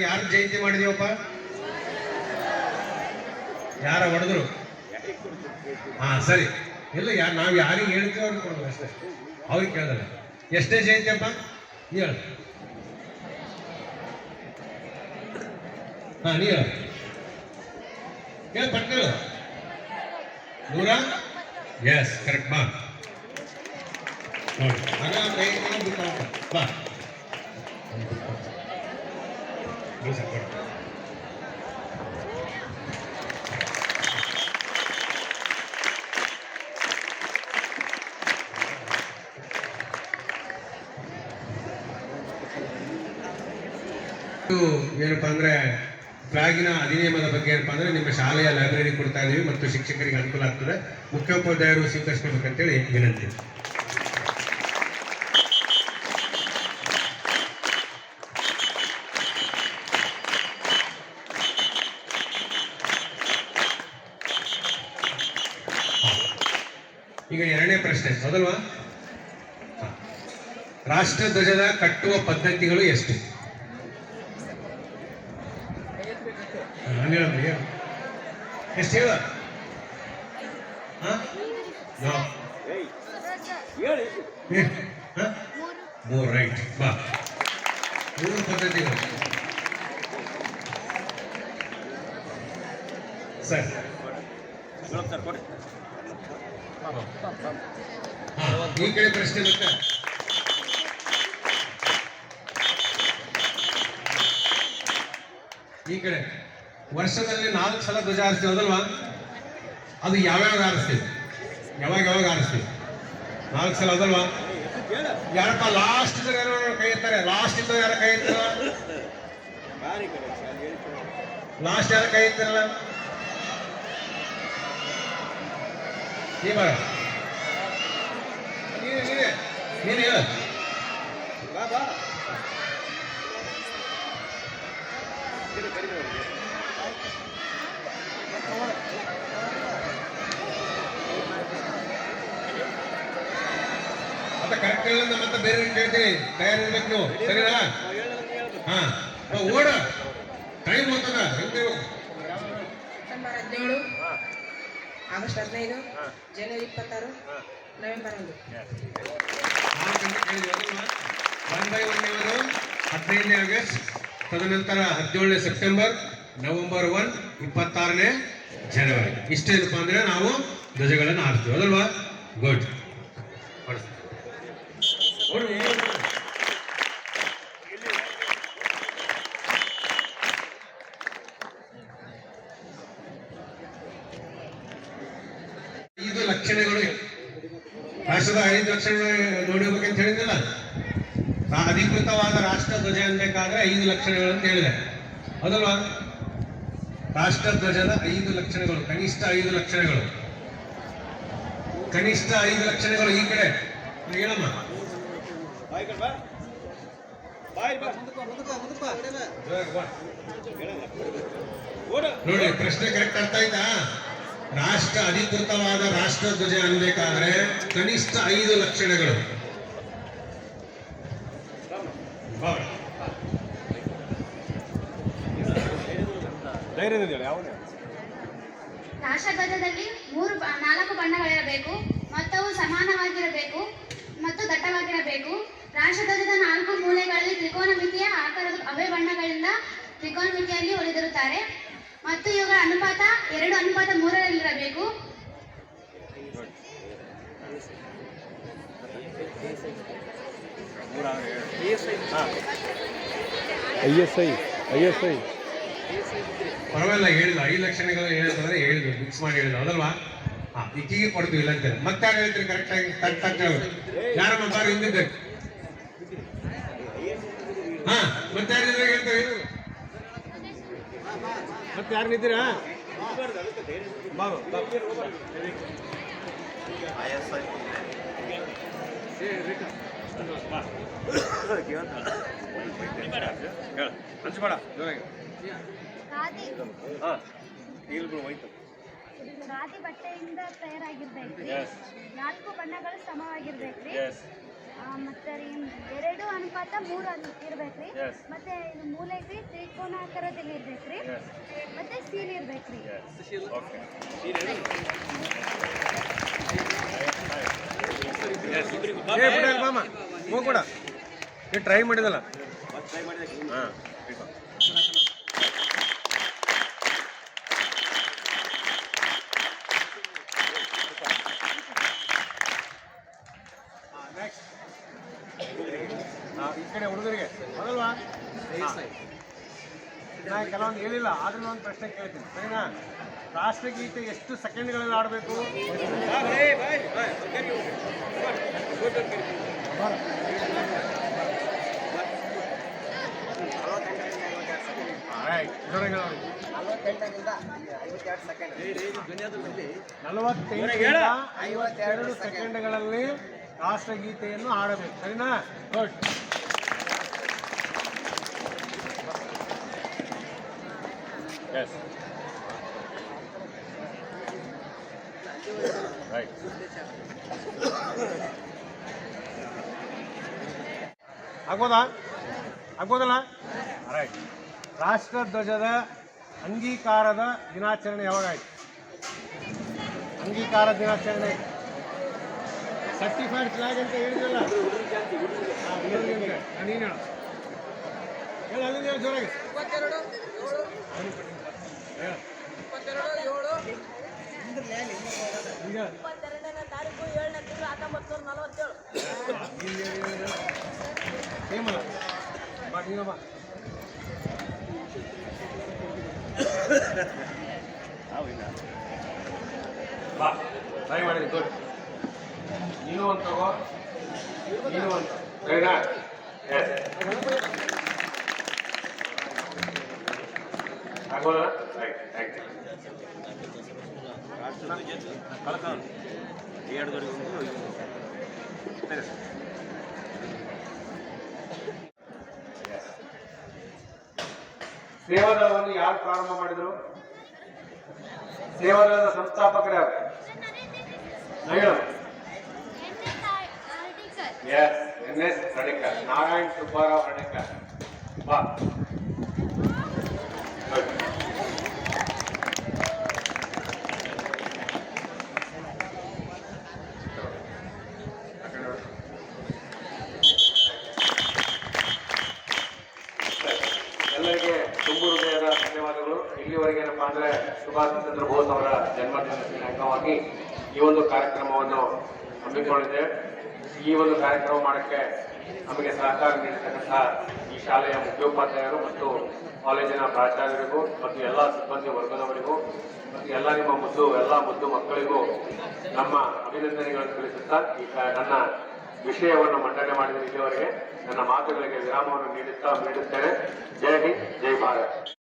ಯಾರು ಜಯಂತಿ ಮಾಡಿದೀವಪ್ಪ ಯಾರ ಹೊಡೆದ್ರು? ಹಾ, ಸರಿ. ಇಲ್ಲ ಯಾರು ನಾವು ಯಾರಿಗೆ ಹೇಳ್ತೀವಿ ಅವ್ರಿಗೆ ಕೊಡೋದು ಅಷ್ಟೇ. ಅವ್ರಿಗೆ ಕೇಳಿದ್ರೆ ಎಷ್ಟೇ ಜಯಂತಿ ಅಪ್ಪ? ಹೇಳು. ಹಾ ನೀ ಹೇಳ. ಹೇಳು ಪಟ್ಟ ಹೇಳು. ನೂರ ಎಸ್ ಕರೆಕ್ಟ್ ಬಾ. ನೋಡಿ. ಬಾ. ಇದು ಏನಪ್ಪಾ ಅಂದ್ರೆ ಪ್ರಾಗಿನ ಅಧಿನಿಯಮದ ಬಗ್ಗೆ ಏನಪ್ಪಾ ಅಂದ್ರೆ ನಿಮ್ಮ ಶಾಲೆಯ ಲೈಬ್ರರಿ ಕೊಡ್ತಾ ಇದೀವಿ ಮತ್ತು ಶಿಕ್ಷಕರಿಗೆ ಅನುಕೂಲ ಆಗ್ತದೆ. ಮುಖ್ಯೋಪಾಧ್ಯಾಯರು ಸ್ವೀಕರಿಸಬೇಕಂತೇಳಿ ವಿನಂತಿ. ಈಗ ಎರಡನೇ ಪ್ರಶ್ನೆ ರಾಷ್ಟ್ರ ಧ್ವಜದ ಕಟ್ಟುವ ಪದ್ಧತಿಗಳು ಎಷ್ಟು. ಎಷ್ಟು ಹೇಳ? ಮೂರು, ರೈಟ್. ಬಾ. ಮೂರು ಪದ್ಧತಿಗಳು. ಸರ್. ಹಾ ಈ ಕಡೆ ಪ್ರಶ್ನೆ ಮತ್ತೆ ಈ ಕಡೆ ವರ್ಷದಲ್ಲಿ ನಾಲ್ಕು ಸಲ ಧ್ವಜ ಹಾರಿಸ್ತೀವಿ ಹೌದಲ್ವಾ? ಅದು ಯಾವ್ಯಾವ ಹಾರಿಸ್ತೀವಿ? ಯಾವಾಗ ಯಾವಾಗ ಹಾರಿಸ್ತೀವಿ? ನಾಲ್ಕು ಸಲ ಹೌದಲ್ವಾ? ಯಾರಪ್ಪ ಲಾಸ್ಟ್ ಯಾರು ಕೈ ಎತ್ತಾರೆ? ಲಾಸ್ಟ್ ಇದ್ದ ಯಾರ ಕೈ ಎತ್ತಾರ? ಲಾಸ್ಟ್ ಯಾರ ಕೈ ಎತ್ತಾರಲ್ಲ? ನೀ ಬರ ನೀನೆ ಹೇಳ ಮತ್ತೆ ಕರೆಕ್ಟ್ ಹೇಳಿದ್ರೆ ಮತ್ತೆ ಬೇರೆ ಕೇಳ್ತೀನಿ ತಯಾರಿರ್ಬೇಕು ನೀವು ಸರಿನಾ? ಹಾ. ಓಡ. ಟೈಮ್ ಹೋಗ್ತದ ಹೆಂಗೆ ಹದಿನೇಳು. ಆಗಸ್ಟ್ ಹದಿನೈದು ಜನವರಿ ಇಪ್ಪತ್ತಾರು ನವೆಂಬರ್ ಒಂದು. ಒನ್ ಬೈ ಒನ್ ಇವರು ಹದಿನೈದನೇ ಆಗಸ್ಟ್ ತದನಂತರ ಹದಿನೇಳನೇ ಸೆಪ್ಟೆಂಬರ್ ನವೆಂಬರ್ ಒನ್ ಇಪ್ಪತ್ತಾರನೇ ಜನವರಿ. ಇಷ್ಟೇನಪ್ಪ ಅಂದರೆ ನಾವು ಧ್ವಜಗಳನ್ನು ಹಾಡ್ತೀವಿ ಅದಲ್ವಾ? ಗುಡ್ ಐದು ಲಕ್ಷಣಗಳು ಐದು ಲಕ್ಷಣಗಳು ನೋಡಿರ್ಬೇಕಂತ ಹೇಳಿದ್ನಲ್ಲ? ಅಧಿಕೃತವಾದ ರಾಷ್ಟ್ರ ಧ್ವಜ ಅನ್ಬೇಕಾದ್ರೆ ಐದು ಲಕ್ಷಣಗಳು ಅಂತ ಹೇಳಿದೆ. ಅದಲ್ವಾ ರಾಷ್ಟ್ರ ಧ್ವಜದ ಐದು ಲಕ್ಷಣಗಳು ಕನಿಷ್ಠ ಐದು ಲಕ್ಷಣಗಳು ಕನಿಷ್ಠ ಐದು ಲಕ್ಷಣಗಳು ಈ ಕಡೆ. ಬಾ. ನೋಡಿ ಪ್ರಶ್ನೆ ಕರೆಕ್ಟ್ ಅರ್ಥ ಆಯ್ತಾ ರಾಷ್ಟ್ರ ಅಧಿಕೃತವಾದ ರಾಷ್ಟ್ರ ಧ್ವಜ ಅನ್ಬೇಕಾದ್ರೆ ಕನಿಷ್ಠ ಐದು ಲಕ್ಷಣಗಳು. ರಾಷ್ಟ್ರಧ್ವಜದಲ್ಲಿ ಮೂರು ನಾಲ್ಕು ಬಣ್ಣಗಳಿರಬೇಕು. ಮೊತ್ತವು ಸಮಾನವಾಗಿರಬೇಕು ಮತ್ತು ದಟ್ಟವಾಗಿರಬೇಕು. ರಾಷ್ಟ್ರಧ್ವಜದ ನಾಲ್ಕು ಮೂಲೆಗಳಲ್ಲಿ ತ್ರಿಕೋನಮಿತಿಯ ಆಕಾರದ ಅವೇ ಬಣ್ಣಗಳಿಂದ ತ್ರಿಕೋನಮಿತಿಯಲ್ಲಿ ಹೊಲಿದಿರುತ್ತಾರೆ ಮತ್ತು ಇವುಗಳ ಅನುಪಾತ ಎರಡು ಅನುಪಾತ ಮೂರರಲ್ಲಿರಬೇಕು. I S I I S I. ಪರವಾಗಿಲ್ಲ ಹೇಳಿಲ್ಲ. ಐದು ಲಕ್ಷಣಗಳು ಹೇಳಿದ್ರೆ ಹೇಳ್ಬೇಕು ಮಿಕ್ಸ್ ಮಾಡಿ ಹೇಳಿದ ಅದಲ್ವಾ ಹಾ ಇಕ್ಕಿಗೆ ಕೊಡ್ತೀವಿ ಇಲ್ಲ ಅಂತೇಳಿ ಮತ್ತೆ ಯಾರು ಹೇಳ್ತೀರಿ ಕರೆಕ್ಟ್ ಆಗಿ? ಕರೆಕ್ಟ್ ಆಗಿ ಯಾರಮ್ಮ ಬಾರಿ ಹಿಂದಿದ್ದೆ ಹಾ ಮತ್ತೆ ಯಾರು ಹೇಳ್ತೇವೆ ಮತ್ತೆ ಯಾರು ನಿಂತೀರಾ ಹಂಚ್ಬೇಡ ಜೋರಾಗಿ ಹಾಂ ಇಲ್ಲಿ ಬಿಡು ಹೋಯ್ತು. ಖಾದಿ ಬಟ್ಟೆಯಿಂದ ತಯಾರಾಗಿರ್ಬೇಕ್ರಿ. ಯಸ್ ನಾಲ್ಕು ಬಣ್ಣಗಳು ಸಮವಾಗಿರ್ಬೇಕ್ರಿ. ಮತ್ತೆ ರೀ ಎರಡು ಅನುಪಾತ ಮೂರು ಅನ್ ಇರ್ಬೇಕ್ರಿ. Yes. ಮತ್ತೆ ಇದು ಮೂಲೆಗೆ ತ್ರಿಕೋನಾಕಾರದಲ್ಲಿ ಇರ್ಬೇಕ್ರಿ. Yes. ಮತ್ತೆ ಸೀಲ್ ಹೋಗ್ಬಿಡ ಏ ಟ್ರೈ ಮಾಡಿದಲ್ಲ. ಹಾಂ ಈ ಕಡೆ ಹುಡುಗರಿಗೆ. ಹೌದಲ್ವಾ ನಾನು ಕೆಲವೊಂದು ಹೇಳಿಲ್ಲ ಆದ್ರೂ ಒಂದು ಪ್ರಶ್ನೆ ಕೇಳ್ತೀನಿ. ಸರಿನಾ? ರಾಷ್ಟ್ರಗೀತೆ ಎಷ್ಟು ಸೆಕೆಂಡ್ಗಳಲ್ಲಿ ಆಡಬೇಕು? ಐವತ್ತೆರಡು ಸೆಕೆಂಡ್ಗಳಲ್ಲಿ ರಾಷ್ಟ್ರಗೀತೆಯನ್ನು ಆಡಬೇಕು ಸರಿನಾ? ಗುಡ್ ಎಸ್ ರೈಟ್ ಆಗ್ಬೋದಾ? ಆಗ್ಬೋದಲ್ಲ? ರೈಟ್ ರಾಷ್ಟ್ರಧ್ವಜದ ಅಂಗೀಕಾರದ ದಿನಾಚರಣೆ ಯಾವಾಗ ಆಯ್ತು ಅಂಗೀಕಾರ ದಿನಾಚರಣೆ. ಸರ್ಟಿಫೈಡ್ ಫ್ಲಾಗ್ ಅಂತ ಹೇಳಿದ್ರಲ್ಲ? ನೀನು ಹೇಳು ಹೇಳು ಜೋರಾಗಿ. ಇಪ್ಪತ್ತೆರಡು ಏಳು ಇಪ್ಪತ್ತೆರಡನೇ ತಾರೀಕು ಏಳನೇ ತಿಂಗಳು ಹತ್ತೊಂಬತ್ತು ನೂರ ನಲವತ್ತೇಳು ಬಾ ಟ್ರೈ ಮಾಡಿದ್ರಿ ಗುಡ್ ನೀನು ಒಂದು ತಗೋ, ನೀನು ಒಂದು. ಸರಿನಾ ಆಗೋಲ್ಲ ಸೇವಾದಳವನ್ನು ಯಾರು ಪ್ರಾರಂಭ ಮಾಡಿದ್ರು? ಸೇವಾದಳದ ಸಂಸ್ಥಾಪಕರ ಯಾರು? ಹೇಳು S N S Hardikar Narayan Subbarao Hardikar ಬಾ. ಹಮ್ಮಿಕೊಂಡಿದೆ. ಈ ಒಂದು ಕಾರ್ಯಕ್ರಮ ಮಾಡಕ್ಕೆ ನಮಗೆ ಸಹಕಾರ ನೀಡಿರ್ತಕ್ಕಂಥ ಈ ಶಾಲೆಯ ಮುಖ್ಯೋಪಾಧ್ಯಾಯರು ಮತ್ತು ಕಾಲೇಜಿನ ಪ್ರಾಚಾರ್ಯರಿಗೂ ಮತ್ತು ಎಲ್ಲ ಸಿಬ್ಬಂದಿ ವರ್ಗದವರಿಗೂ ಮತ್ತು ಎಲ್ಲ ನಿಮ್ಮ ಮುದ್ದು, ಎಲ್ಲ ಮುದ್ದು ಮಕ್ಕಳಿಗೂ ನಮ್ಮ ಅಭಿನಂದನೆಗಳನ್ನು ತಿಳಿಸುತ್ತಾ ಈ ನನ್ನ ವಿಷಯವನ್ನು ಮಂಡನೆ ಮಾಡಿದ ಇಲ್ಲಿಯವರೆಗೆ ನನ್ನ ಮಾತುಗಳಿಗೆ ವಿರಾಮವನ್ನು ನೀಡುತ್ತಾ ನೀಡುತ್ತೇನೆ ಜೈ ಹಿಂದ್, ಜೈ ಭಾರತ್.